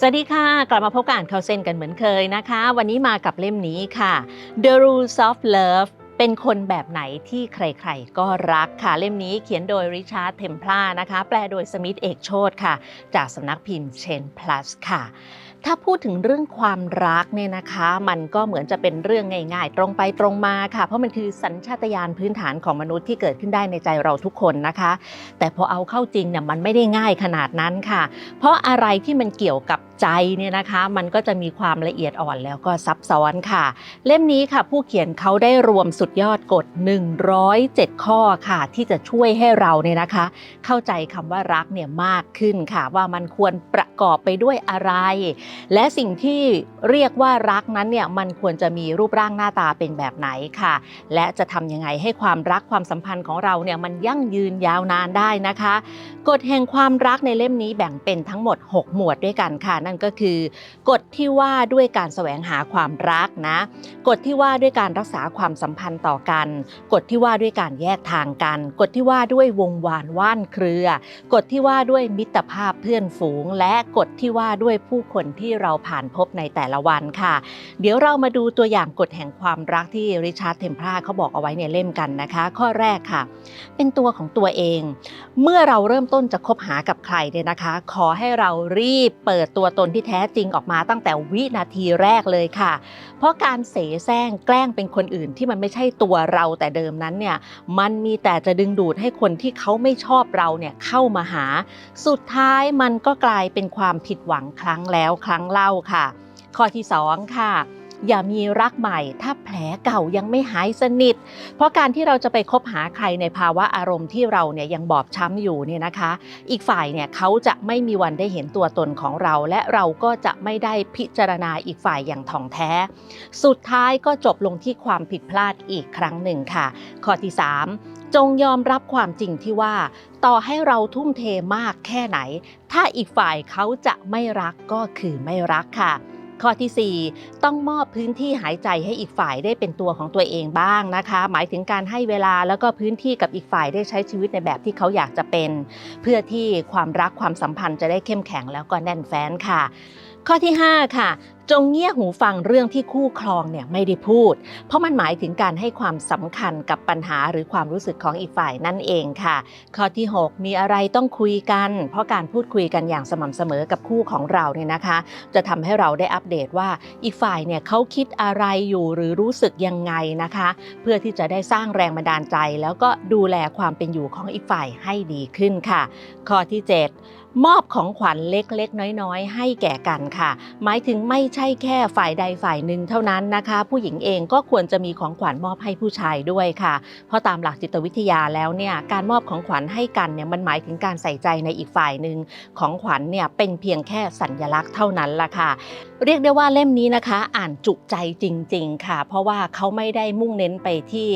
สวัสดีค่ะ กลับมาพบกับอ่านข่าวเซนกันเหมือนเคยนะคะ วันนี้มากับเล่มนี้ค่ะ The Rules of Love เป็นคนแบบไหนที่ใครๆ ก็รักค่ะ เล่มนี้เขียนโดยริชาร์ดเทมพลานะคะ แปลโดยสมิธเอกโชตค่ะ จากสำนักพิมพ์เชน plus ค่ะ ถ้าพูดถึงเรื่องความรักเนี่ยนะคะ มันก็เหมือนจะเป็นเรื่องง่ายๆ ตรงไปตรงมาค่ะ เพราะมันคือสัญชาตญาณพื้นฐานของมนุษย์ที่เกิดขึ้นได้ในใจเราทุกคนนะคะ แต่พอเอาเข้าจริงเนี่ยมันไม่ได้ง่ายขนาดนั้นค่ะ เพราะอะไรที่มันเกี่ยวกับใจเนี่ยนะคะ มันก็จะมีความละเอียดอ่อนแล้วก็ซับซ้อนค่ะ เล่มนี้ค่ะ ผู้เขียนเขาได้รวมสุดยอดกฎ 107 ข้อค่ะ ที่จะช่วยให้เราเนี่ยนะคะ เข้าใจคำว่ารักเนี่ยมากขึ้นค่ะ ว่ามันควรประกอบไปด้วยอะไร และสิ่งที่เรียกว่ารักนั้นเนี่ยมันควรจะมีรูปร่างหน้าตาเป็นแบบไหนค่ะ และจะทำยังไงให้ความรักความสัมพันธ์ของเราเนี่ยมันยั่งยืนยาวนานได้นะคะกฎแห่งความรักในเล่มนี้แบ่งเป็นทั้งหมด 6 หมวดด้วยกันค่ะ นั่นก็คือกฎที่ว่าด้วยการแสวงหาความรักนะกฎที่ว่าด้วยการรักษาความสัมพันธ์ต่อกัน กฎที่ว่าด้วยการแยกทางกัน กฎที่ว่าด้วยวงวานว่านเครือ กฎที่ว่าด้วยมิตรภาพเพื่อนฝูง และกฎที่ว่าด้วยผู้คนที่เราผ่านพบในแต่ละวันค่ะ เดี๋ยวเรามาดูตัวอย่างกฎแห่งความรักที่ริชาร์ดเทมพลาเขาบอกเอาไว้ในเล่มกันนะคะ ข้อแรกค่ะ เป็นตัวของตัวเอง เมื่อเราเริ่มต้นจะคบหากับใครเนี่ยนะคะ ขอให้เรารีบเปิดตัวตนที่แท้จริงออกมาตั้งแต่วินาทีแรกเลยค่ะ เพราะการเสแสร้งแกล้งเป็นคนอื่นที่มันไม่ใช่ตัวเราแต่เดิมนั้นเนี่ยมันมีแต่จะดึงดูดให้คนที่เขาไม่ชอบเราเนี่ยเข้ามาหา สุดท้ายมันก็กลายเป็นความผิดหวังครั้งแล้วครั้งเล่าค่ะ ข้อที่สองค่ะ อย่ามีรักใหม่ ถ้าแผลเก่ายังไม่หายสนิท เพราะการที่เราจะไปคบหาใครในภาวะอารมณ์ที่เราเนี่ยยังบอบช้ำอยู่เนี่ยนะคะ อีกฝ่ายเนี่ยเขาจะไม่มีวันได้เห็นตัวตนของเรา และเราก็จะไม่ได้พิจารณาอีกฝ่ายอย่างถ่องแท้ สุดท้ายก็จบลงที่ความผิดพลาดอีกครั้งหนึ่งค่ะ ข้อที่ 3 จงยอมรับความจริงที่ว่า ต่อให้เราทุ่มเทมากแค่ไหน ถ้าอีกฝ่ายเขาจะไม่รักก็คือไม่รักค่ะ ข้อทีสี่ 4 ต้องมอบพื้นที่หายใจให้อีกฝ่ายได้เป็นตัวของตัวเองบ้างนะคะ หมายถึงการให้เวลาแล้วก็พื้นที่กับอีกฝ่ายได้ใช้ชีวิตในแบบที่เขาอยากจะเป็น เพื่อที่ความรักความสัมพันธ์จะได้เข้มแข็งแล้วก็แน่นแฟ้นค่ะ ข้อที่ 5 ค่ะ จงเงี่ยหูฟังเรื่องที่คู่ครองเนี่ยไม่ได้พูด เพราะมันหมายถึงการให้ความสำคัญกับปัญหาหรือความรู้สึกของอีกฝ่ายนั่นเองค่ะ ข้อที่ 6 มีอะไรต้องคุยกัน เพราะการพูดคุยกันอย่างสม่ำเสมอกับคู่ของเราเนี่ยนะคะ จะทำให้เราได้อัปเดตว่าอีกฝ่ายเนี่ยเขาคิดอะไรอยู่หรือรู้สึกยังไงนะคะ เพื่อที่จะได้สร้างแรงบันดาลใจ แล้วก็ดูแลความเป็นอยู่ของอีกฝ่ายให้ดีขึ้นค่ะ ข้อที่ 7 มอบของขวัญเล็กๆ น้อยๆ ให้แก่กันค่ะ หมายถึงไม่ใช่แค่ฝ่ายใดฝ่ายหนึ่งเท่านั้นนะคะ ผู้หญิงเองก็ควรจะมีของขวัญมอบให้ผู้ชายด้วยค่ะ เพราะตามหลักจิตวิทยาแล้วเนี่ยการมอบของขวัญให้กันเนี่ยมันหมายถึงการใส่ใจในอีกฝ่ายหนึ่งของขวัญเนี่ยเป็นเพียงแค่สัญญลักษณ์เท่านั้นล่ะค่ะ เรียกได้ว่าเล่มนี้นะคะ อ่านจุใจจริง ๆ ค่ะ เพราะว่าเขาไม่ได้มุ่งเน้นไปที่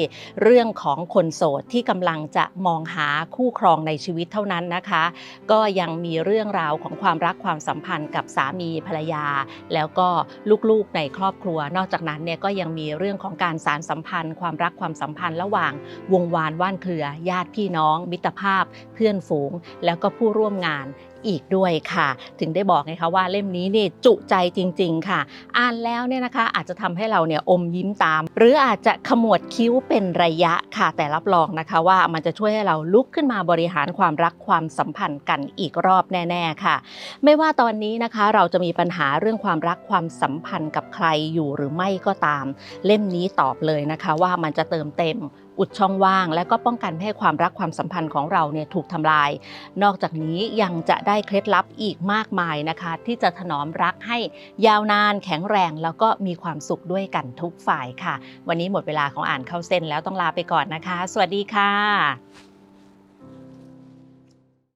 เรื่องของคนโสดที่กำลังจะมองหาคู่ครองในชีวิตเท่านั้นนะคะ ก็ยังมีีเรื่องราวของความรักความสัมพันธ์กับสามีภรรยา แล้วก็ลูกๆในครอบครัว นอกจากนั้นเนี่ยก็ยังมีเรื่องของการสารสัมพันธ์ ความรักความสัมพันธ์ระหว่างวงวานว่านเครือ ญาติพี่น้อง มิตรภาพ เพื่อนฝูง แล้วก็ผู้ร่วมงานอีกด้วยค่ะ ถึงได้บอกไงคะว่าเล่มนี้นี่จุใจจริง ๆ ค่ะ อ่านแล้วเนี่ยนะคะ อาจจะทำให้เราเนี่ยอมยิ้มตาม หรืออาจจะขมวดคิ้วเป็นระยะค่ะ แต่รับรองนะคะว่ามันจะช่วยให้เราลุกขึ้นมาบริหารความรักความสัมพันธ์กันอีกรอบแน่ ๆ ค่ะ ไม่ว่าตอนนี้นะคะเราจะมีปัญหาเรื่องความรักความสัมพันธ์กับใครอยู่หรือไม่ก็ตาม เล่มนี้ตอบเลยนะคะว่ามันจะเติมเต็มอุดช่องว่าง และก็ป้องกันไม่ให้ความรักความสัมพันธ์ของเราเนี่ยถูกทำลาย นอกจากนี้ยังจะได้เคล็ดลับอีกมากมายนะคะ ที่จะถนอมรักให้ยาวนานแข็งแรง แล้วก็มีความสุขด้วยกันทุกฝ่ายค่ะ วันนี้หมดเวลาของอ่านเข้าเส้นแล้วต้องลาไปก่อนนะคะ สวัสดีค่ะ